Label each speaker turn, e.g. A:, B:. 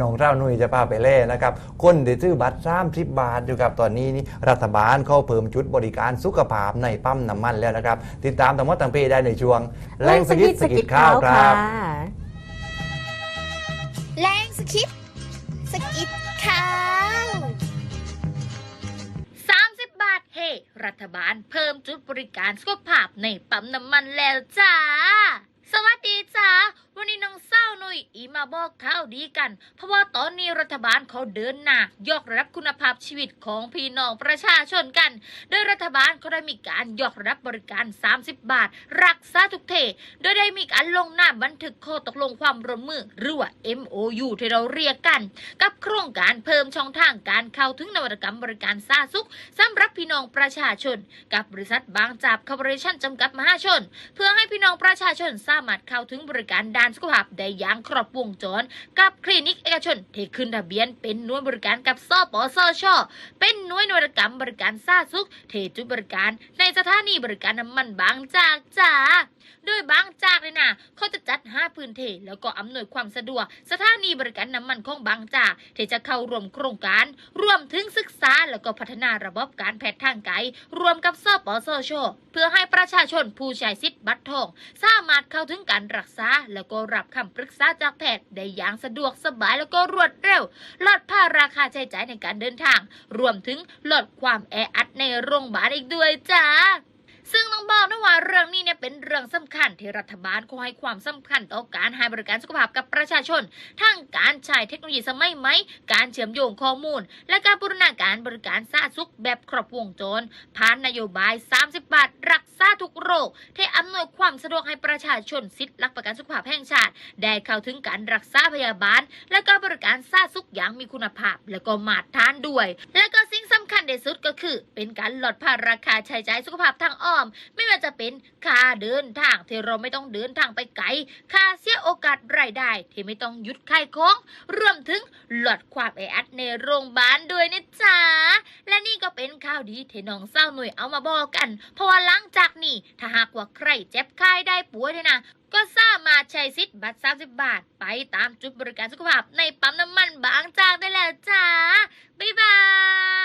A: น้องเจ้าหนุ่ยจะพาไปเล่นะครับคนที่ซื้อบัตรสามสิบบาทอยู่กับตอนนี้นี่รัฐบาลเขาเพิ่มจุดบริการสุขภาพในปั๊มน้ำมันแล้วนะครับ ติดตามทั้งหมดทั้งปีได้ในช่วงแรงสกิดสกิดข้าวครับ
B: แรงสกิดสกิดข่าว
C: 30 บาทเฮรัฐบาลเพิ่มจุดบริการสุขภาพในปั๊มน้ำมันแล้วจ้า สวัสดีจ้า วันนี้น้องเศร้าหนุ่ ย อีมาบอกข่าวดีกัน เพราะว่าตอนนี้รัฐบาลเขาเดินหน้ายกระดับคุณภาพชีวิตของพี่น้องประชาชนกัน โดยรัฐบาลเขาได้มีการยกระดับบริการ 30 บาท รักษาทุกเท โดยได้มีการลงหน้าบันทึกข้อตกลงความร่วมมือหรือว่า MOU ที่เราเรียกกัน กับโครงการเพิ่มช่องทางการเข้าถึงนวัตกรรมบริการสาธารณสุขสำหรับ พี่น้องประชาชน กับบริษัทบางจากคอร์ปอเรชั่นจำกัดมหาชน เพื่อให้พี่น้องประชาชนสามารถเข้าถึงบริการด้านสุขภาพได้อย่างครอบวงจร กับคลินิกเอกชนที่ขึ้นทะเบียนเป็นหน่วยบริการกับสปสช เป็นหน่วยนวัตกรรมบริการสาธารณสุขเทจุดบริการในสถานีบริการน้ำมันบางจากจ้าโดย พื้นที่แล้วก็อำนวยความสะดวก สถานีบริการน้ำมันของบางจากที่จะเข้าร่วมโครงการรวมถึงศึกษาแล้วก็พัฒนาระบบการแพทย์ทางไกลรวมกับสปสชเพื่อให้ประชาชนผู้ใช้สิทธิ์บัตรทอง สามารถเข้าถึงการรักษา แล้วก็รับคำปรึกษาจากแพทย์ได้อย่างสะดวกสบายแล้วก็รวดเร็ว ลดภาราคาใช้จ่ายในการเดินทาง รวมถึงลดความแออัดในโรงพยาบาลอีกด้วยจ้า ซึ่งต้องบอกนะว่าเรื่องนี้เนี่ยเป็นเรื่องสำคัญที่รัฐบาลเขาให้ความสำคัญต่อการให้บริการสุขภาพกับประชาชน ทั้งการใช้เทคโนโลยีสมัยใหม่การเชื่อมโยงข้อมูล และการบูรณาการบริการสาธารณสุขแบบครบวงจรผ่านนโยบาย 30 บาท รักษาทุกโรคที่อำนวยความสะดวกให้ประชาชนสิทธิหลักประกันสุขภาพแห่งชาติ ได้เข้าถึงการรักษาพยาบาล และก็บริการสาธารณสุขอย่างมีคุณภาพ และก็มาตรฐานด้วย และก็ำคัญที่สุดก็คือ เป็นการลดภาระค่าใช้จ่ายสุขภาพทางอ้อม ไม่ว่าจะเป็นค่าเดินทางที่เราไม่ต้องเดินทางไปไกล ค่าเสียโอกาสรายได้ที่ไม่ต้องหยุดขายของรวมถึงลดความแออัดในโรงพยาบาลด้วยนะจ๊ะ และนี่ก็เป็นข่าวดีที่น้องเศร้าหน่วยเอามาบอกกัน เพราะว่าหลังจากนี้ถ้าหากว่าใครเจ็บไข้ได้ป่วยเนี่ยนะก็สามารถใช้สิทธิ์บัตร 30 บาท ไปตามจุดบริการสุขภาพในปั๊มน้ำมันบางจากได้แล้วจ้า บ๊ายบาย